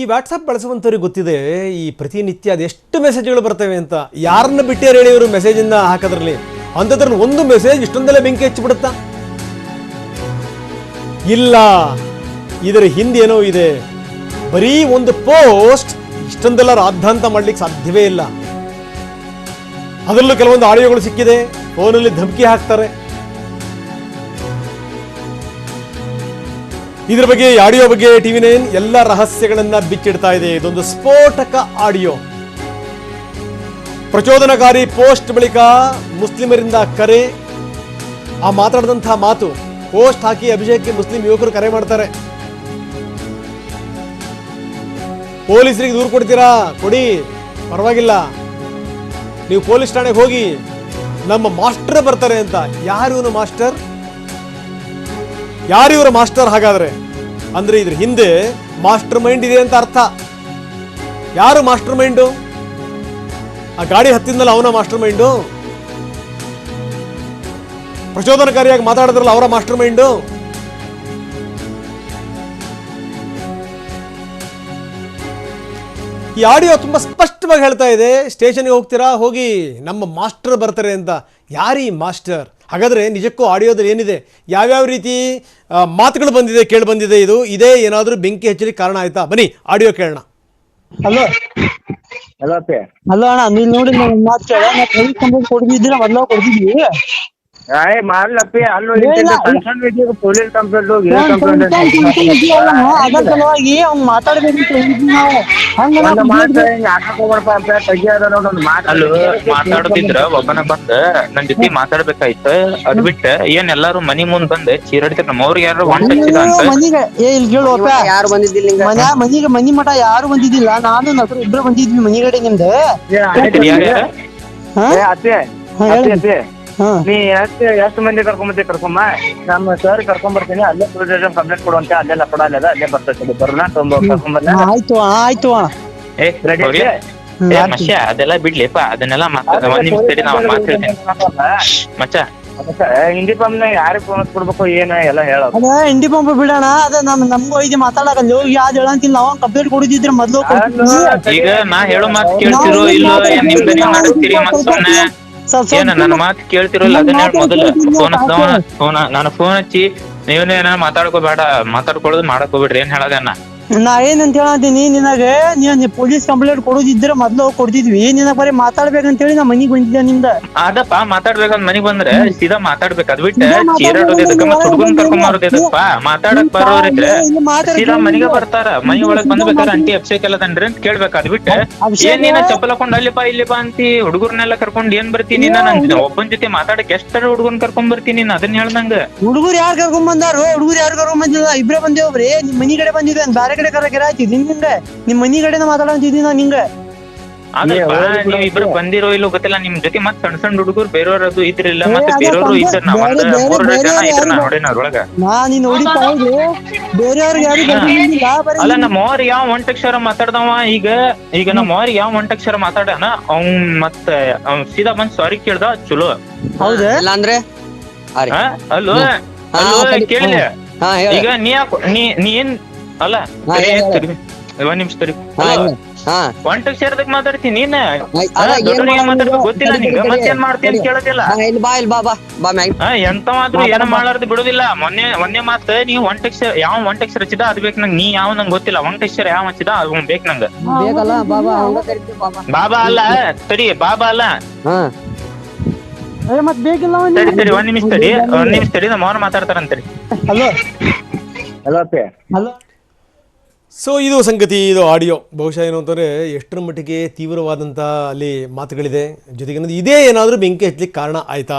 ಈ ವಾಟ್ಸಪ್ ಬಳಸುವಂಥವ್ರಿಗೆ ಗೊತ್ತಿದೆ, ಈ ಪ್ರತಿನಿತ್ಯ ಅದೆಷ್ಟು ಮೆಸೇಜ್ಗಳು ಬರ್ತವೆ ಅಂತ. ಯಾರನ್ನ ಬಿಟ್ಟೇರು ಹೇಳಿ ಇವರು ಮೆಸೇಜನ್ನ ಹಾಕೋದ್ರಲ್ಲಿ? ಅಂಥದ್ರಲ್ಲಿ ಒಂದು ಮೆಸೇಜ್ ಇಷ್ಟೊಂದೆಲ್ಲ ಬೆಂಕಿ ಹಚ್ಚಿಬಿಡುತ್ತಾ? ಇಲ್ಲ, ಇದರ ಹಿಂದೇನೋ ಇದೆ. ಬರೀ ಒಂದು ಪೋಸ್ಟ್ ಇಷ್ಟೊಂದೆಲ್ಲ ರಾದ್ಧಾಂತ ಮಾಡ್ಲಿಕ್ಕೆ ಸಾಧ್ಯವೇ ಇಲ್ಲ. ಅದರಲ್ಲೂ ಕೆಲವೊಂದು ಆಡಿಯೋಗಳು ಸಿಕ್ಕಿದೆ ಫೋನಲ್ಲಿ ಧಮಕಿ ಹಾಕ್ತಾರೆ. ಇದ್ರ ಬಗ್ಗೆ ಆಡಿಯೋ ಬಗ್ಗೆ ಟಿವಿ ನೈನ್ ಎಲ್ಲ ರಹಸ್ಯಗಳನ್ನ ಬಿಚ್ಚಿಡ್ತಾ ಇದೆ. ಇದೊಂದು ಸ್ಫೋಟಕ ಆಡಿಯೋ. ಪ್ರಚೋದನಕಾರಿ ಪೋಸ್ಟ್ ಬಳಿಕ ಮುಸ್ಲಿಮರಿಂದ ಕರೆ. ಆ ಮಾತಾಡಿದಂತಹ ಮಾತು, ಪೋಸ್ಟ್ ಹಾಕಿ ಅಭಿಷೇಕ್ಗೆ ಮುಸ್ಲಿಂ ಯುವಕರು ಕರೆ ಮಾಡ್ತಾರೆ. ಪೊಲೀಸರಿಗೆ ದೂರು ಕೊಡ್ತೀರಾ? ಕೊಡಿ, ಪರವಾಗಿಲ್ಲ. ನೀವು ಪೊಲೀಸ್ ಠಾಣೆಗೆ ಹೋಗಿ ನಮ್ಮ ಮಾಸ್ಟರ್ ಬರ್ತಾರೆ ಅಂತ. ಯಾರು ಮಾಸ್ಟರ್? ಯಾರು ಇವರ ಮಾಸ್ಟರ್ ಹಾಗಾದ್ರೆ? ಅಂದ್ರೆ ಇದ್ರ ಹಿಂದೆ ಮಾಸ್ಟರ್ ಮೈಂಡ್ ಇದೆ ಅಂತ ಅರ್ಥ. ಯಾರು ಮಾಸ್ಟರ್ ಮೈಂಡು? ಆ ಗಾಡಿ ಹತ್ತಿದ್ಮೇಲೆ ಅವನ ಮಾಸ್ಟರ್ ಮೈಂಡು? ಪ್ರಚೋದನಕಾರಿಯಾಗಿ ಮಾತಾಡಿದ್ರಲ್ಲ ಅವರ ಮಾಸ್ಟರ್ ಮೈಂಡು? ಈ ಆಡಿಯೋ ತುಂಬಾ ಸ್ಪಷ್ಟವಾಗಿ ಹೇಳ್ತಾ ಇದೆ. ಸ್ಟೇಷನ್ಗೆ ಹೋಗ್ತೀರಾ? ಹೋಗಿ ನಮ್ಮ ಮಾಸ್ಟರ್ ಬರ್ತಾರೆ ಅಂತ. ಯಾರೀ ಮಾಸ್ಟರ್? ಹಾಗಾದ್ರೆ ನಿಜಕ್ಕೂ ಆಡಿಯೋದಲ್ಲಿ ಏನಿದೆ? ಯಾವ್ಯಾವ ರೀತಿ ಮಾತುಗಳು ಬಂದಿದೆ ಕೇಳಿ ಬಂದಿದೆ ಇದು? ಇದೇ ಏನಾದರೂ ಬೆಂಕಿ ಹಚ್ಚಲಿಕ್ಕೆ ಕಾರಣ ಆಯ್ತಾ? ಬನ್ನಿ ಆಡಿಯೋ ಕೇಳೋಣ. ಹಲೋ. ಹಲೋ ಹಲೋ ಅಣ್ಣ ನೀವು ನೋಡಿ ಮಾತು ಕೊಡ್ತಿದ್ದೀರ ಮೊದ್ಲ ಕೊಡ್ತಿದ್ವಿ ಏ ಮಾಡ್ಲಪ್ಪಿ ಅಲ್ಲೂ ಇಲ್ಲ, ಇಲ್ಲ. ಸಣ್ಣ ಸಣ್ಣ ವಿಷಯಕ್ಕೆ ಪೊಲೀಸ್ ಕಂಪ್ಲೇಂಟ್ ಹೋಗಿ ನಾನ್ ಕಂಪ್ಲೇಂಟ್ ಟೆನ್ಷನ್ ಟೆನ್ಷನ್ ಇದ್ದೀವಲ್ಲ ಅಣ್ಣ, ಅದ್ರ ಸಲುವಾಗಿ ಅವ್ನ್ ಮಾತಾಡ್ಬೇಕು ಅಂತ ನಾವು. ಹಂಗ ಒಂದು ಮಾತು ಬಿಡ್ಬೇಕು. ಹಿಂಗ್ ಹಾಕಕ್ ತೆಗಿಯೋದ ನೋಡ್ ಒಂದು ಮಾತು. ಅಲ್ಲೋ ಮಾತಾಡೋದಿದ್ರ ಒಬ್ಬನ ಬಂದ ನನ್ ಜೊತೆ ಮಾತಾಡ್ಬೇಕಾಯ್ತ. ಅದ್ ಬಿಟ್ಟ ಏನ್ ಎಲ್ಲಾರು ಮನಿ ಮುಂದ್ ಬಂದ್ ಚೀರಾಡ್ತಿರ್ ನಮ್ಮವ್ರಿಗೆ ಯಾರು ಒಂದ್ ಹಚ್ಚಿದ ಅಯ್ಯೋ, ಅಂತ. ಮನಿಗ ಏ ಇಲ್ಲಿ ಯಾರು ಬಂದಿದ್ದಿಲ್ಲ ಹಿಂಗ ಮನ್ಯಾ ಮನಿಗೆ ಮನಿ ಮಠ ಯಾರು ಬಂದಿದ್ದಿಲ್ಲ ನಾನು ನಕರು ಇಬ್ರು ಬಂದಿದ್ವಿ ಮನಿಗಡೆ ನಿಮ್ದು. ಯಾರ್ಯಾರ? ಹಾ? ಏ ಅತ್ತೆ. ಹಾ, ಹೇಳಿ. ಹಾ ನೀ ಎಷ್ಟು ಎಷ್ಟು ಮಂದಿ ಕರ್ಕೊಂಬತ್ತಿ ಕರ್ಕೊಂಬ ನಮ್ಮ ಸರ್ ಕರ್ಕೊಂಡ್ ಬರ್ತೀನಿ ಅಲ್ಲೇ ಪೊಲೀಸ್ ಸ್ಟೇಷನ್ ಕಂಪ್ಲೇಂಟ್ ಕೊಡುವಂತೆ ಅಲ್ಲೇ ಲಪಡ ಅಲ್ಲದ ಅಲ್ಲೇ ಬರ್ತೈತೆ ಬರೋಣ ತೊಂಬ ಕರ್ಕೊಂಬರ್ಲ ಆಯ್ತು ಆಯ್ತು ಏ ರೆಡಿ ಹೋಗ್ಲಿ? ಏ ಮಚ್ಚ ಅದೆಲ್ಲ ಬಿಡ್ಲಿಪ್ಪ ಅದನ್ನೆಲ್ಲ ಮಾತಾಡ ಒಂದ್ ನಿಮಿಷ ತಡಿ ನಾವ್ ಮಾತ್ ಹೇಳ್ತೀನಿ ಮಚ್ಚ ಹಿಂದಿ ಪಂಪ್ನ ಯಾರಿಗೆ ಫೋನ್ ಕೊಡ್ಬೇಕು ಏನ ಎಲ್ಲ ಹೇಳೋದು ಅದ ಇಂಡಿ ಪಂಪ್ ಬಿಡೋಣ ಅದ ನಮ್ ನಮ್ಗೂ ಐತಿ ಮಾತಾಡಕಲ್ಲ ಹೋಗಿ ಯಾವ್ದು ಹೇಳಂತಿಲ್ಲ ನಾವು ಕಂಪ್ಲೇಂಟ್ ಕೊಡಿದ್ರೆ ಮೊದ್ಲು ಕೊಡ್ತಿದ್ವಿ. ಈಗ ನಾ ಹೇಳೋ ಮಾತು ಕೇಳ್ತಿರೋ ಇಲ್ಲೋ ಏನ್ ನಿಮ್ದ ನೀವ್ ನಡೆಸ್ತೀರಿ ಮತ್ ಸುಮ್ನೆ ಸ್ವಲ್ಪ ಸ್ವಲ್ಪ ಏನ ನನ್ನ ಮಾತು ಕೇಳ್ತಿರಲ್ಲ ಅದನ್ನ ಮೊದಲು ಫೋನ್ ಫೋನ್ ನಾನು ಫೋನ್ ಹಚ್ಚಿ ನೀವೇನ ಮಾತಾಡ್ಕೋಬೇಡ ಮಾತಾಡ್ಕೊಳ್ಳೋದು ಮಾಡಕ್ ಹೋಗ್ಬೇಡ್ರಿ ಏನ್ ಹೇಳದನ್ನ ನಾ ಏನಂತ ಹೇಳಂತೀನಿ ನಿನಗೆ ನೀನ್ ಪೊಲೀಸ್ ಕಂಪ್ಲೇಂಟ್ ಕೊಡೋದಿದ್ರೆ ಮೊದ್ಲು ಕೊಡ್ತಿದ್ವಿ. ನಿನಗ ಬರೀ ಮಾತಾಡ್ಬೇಕಂತ ಹೇಳಿ ನಾ ಮನಿಗ್ ಬಂದಿದ್ದೆ ನಿಂದ. ಅದಪ್ಪ ಮಾತಾಡ್ಬೇಕಂತ ಮನಿಗ್ ಬಂದ್ರೆ ಸೀದಾ ಮಾತಾಡ್ಬೇಕ. ಅದ್ ಬಿಟ್ಟ ಸೀದಾ ಮಾತಾಡ್ಬೇಕು ಚೀರಾಡೋದ್ ಎದಕ್ಕ ಮತ್ ಹುಡುಗನ್ ಬರೋದ್ ಮಾತಾಡಕ್ ಬರೋರಿದ್ರೆ ಸೀದಾ ಮನಿಗೆ ಬರ್ತಾರ. ಮನಿ ಒಳಗ್ ಬಂದ್ಬೇಕಾದ್ರೆ ಅಂಟಿ ಅಭಿಷೇಕ್ ಎಲ್ಲ ತಂದ್ರಿ ಅಂತ ಕೇಳ್ಬೇಕ. ಅದ್ ಬಿಟ್ಟ ಏನ್ ನೀನ ಚಪ್ಪಲ್ ಹಾಕೊಂಡ್ ಅಲ್ಲಿಪ್ಪ ಇಲ್ಲಿಪ್ಪ ಅಂತಿ? ಹುಡುಗರ್ನೆಲ್ಲ ಕರ್ಕೊಂಡ್ ಏನ್ ಬರ್ತೀನಿ ನಾನು? ಒಬ್ಬನ್ ಜೊತೆ ಮಾತಾಡಕ್ ಎಷ್ಟರ ಹುಡುಗನ್ ಕರ್ಕೊಂಡ್ ಬರ್ತೀನಿ ನಾನು? ಅದನ್ನ ಹೇಳ್ದಂಗ ಹುಡುಗರು ಯಾರು ಕರ್ಕೊಂಡ್ ಬಂದಾರು ಹುಡುಗರು ಯಾರು ಕರ್ಕೊಂಡ್ ಬಂದಿಲ್ಲ? ಇಬ್ರೇ ಬಂದೇವ್ರಿ. ನಿಮ್ ಮನಿ ಕಡೆ ಬಂದಿದ್ದೆ ಬೇರೆ ಕಡೆ ಕರಕರ ಆಯ್ತಿದ್ ನಿಂಗೆ ನಿಮ್ ಮನಿ ಕಡೆನ ಮಾತಾಡಂತಿದ್ದೀನಿ ನಾನು ನೀವ್ ಇಬ್ರು ಬಂದಿರೋ ಇಲ್ಲೋ ಗೊತ್ತಿಲ್ಲ ನಿಮ್ ಜೊತೆ ಮತ್ ಸಣ್ಣ ಸಣ್ಣ ಹುಡುಗರು ಬೇರೆಯವ್ರ ಅದು ಇದ್ರಿಲ್ಲ ಏ, ಮತ್ತೆ ಬೇರೆಯವ್ರು ಇದ್ರ ನಾ ಒಂದ್ ಜನ ಇದ್ರ ನೋಡಿನ ಅದ್ರೊಳಗ ನಾ ನೀನ್ ನೋಡಿದ್ದ ಹೌದು ಬೇರೆಯವ್ರಿಗೆ ಯಾರು ಕರ್ಕೊಂಡ್ ಬಂದಿಲ್ಲ ಬರೀ ಅಲ್ಲ ನಮ್ಮ ಅವ್ರಿಗೆ ಯಾವ ಒಂಟಕ್ಷರ ಮಾತಾಡ್ದವ ಈಗ? ಈಗ ನಮ್ಮ ಅವ್ರಿಗೆ ಯಾವ ಒಂಟಕ್ಷರ ಮಾತಾಡನ ಅವ್ನ್ ಮತ್ತ ಅವ್ನ್ ಸೀದಾ ಬಂದ್ ಸಾರಿ ಕೇಳ್ದ ಚಲೋ. ಹೌದಾ. ಇಲ್ಲಾಂದ್ರೆ ಹಾ ಅಲ್ಲೋ? ಹಾ, ಅಲ್ಲೋ ಕೇಳಿಲ್ಲ ಈಗ ನೀ ಯಾಕ್ ನೀ ನೀ ಏನ್ ಅಲ್ಲ. ಒಂದ್ ನಿಮಿಷ ತಡಿ. ಹಾ ಒಂಟಕ್ಷರದಾಗ ಮಾತಾಡ್ತೀನಿ ನೀನ್? ಮಾತಾಡ್ಬೇಕು ಗೊತ್ತಿಲ್ಲ ನಿಂಗ. ಮತ್ತೇನ್ ಮಾಡ್ತೀನಿ ಅಂತ ಕೇಳೋದಿಲ್ಲ. ಹಾ, ಇಲ್ಲಿ ಬಾ ಇಲ್ಲಿ ಬಾ ಬಾ. ಬಾ ಮ್ಯಾಗ್. ಎಂತ ಮಾತ್ರ ಏನ ಮಾಡಾರ್ದು ಬಿಡುದಿಲ್ಲ. ಮೊನ್ನೆ ಮೊನ್ನೆ ಮಾತ ನೀವು ಒಂಟಕ್ಷರ ಯಾವ ಒಂಟಕ್ಷ ಹಚ್ಚಿದ? ಅದ್ ಬೇಕ್ ನಂಗ್. ನೀ ಯಾವ ನಂಗ್ ಗೊತ್ತಿಲ್ಲ. ಒಂಟಕ್ಷರ ಯಾವ ಹಚ್ಚಿದ? ಅದು ಬೇಕು ನಂಗ. ಬಾಬಾ ಅಲ್ಲ ತಡಿ ಬಾಬಾ ಅಲ್ಲ. ಹಾ. ಮತ್ ಬೇಕಿಲ್ಲ ಒಂದ್ ತಡಿ ತಡಿ ಒಂದ್ ನಿಮಿಷ ತಡಿ. ಒಂದ್ ನಿಮಿಷ ತಡಿ ನಮ್ಮ ಅವ್ರ ಮಾತಾಡ್ತಾರಂತರಿ ಹಲೋ ಹಲೋ ಹಲೋ ಸೊ ಇದು ಸಂಗತಿ, ಇದು ಆಡಿಯೋ ಬಹುಶಃ ಏನು ಅಂತಂದರೆ ಎಷ್ಟರ ಮಟ್ಟಿಗೆ ತೀವ್ರವಾದಂಥ ಅಲ್ಲಿ ಮಾತುಗಳಿದೆ. ಜೊತೆಗೆ ಇದೇ ಏನಾದರೂ ಬೆಂಕಿ ಹಚ್ಚಲಿಕ್ಕೆ ಕಾರಣ ಆಯ್ತಾ?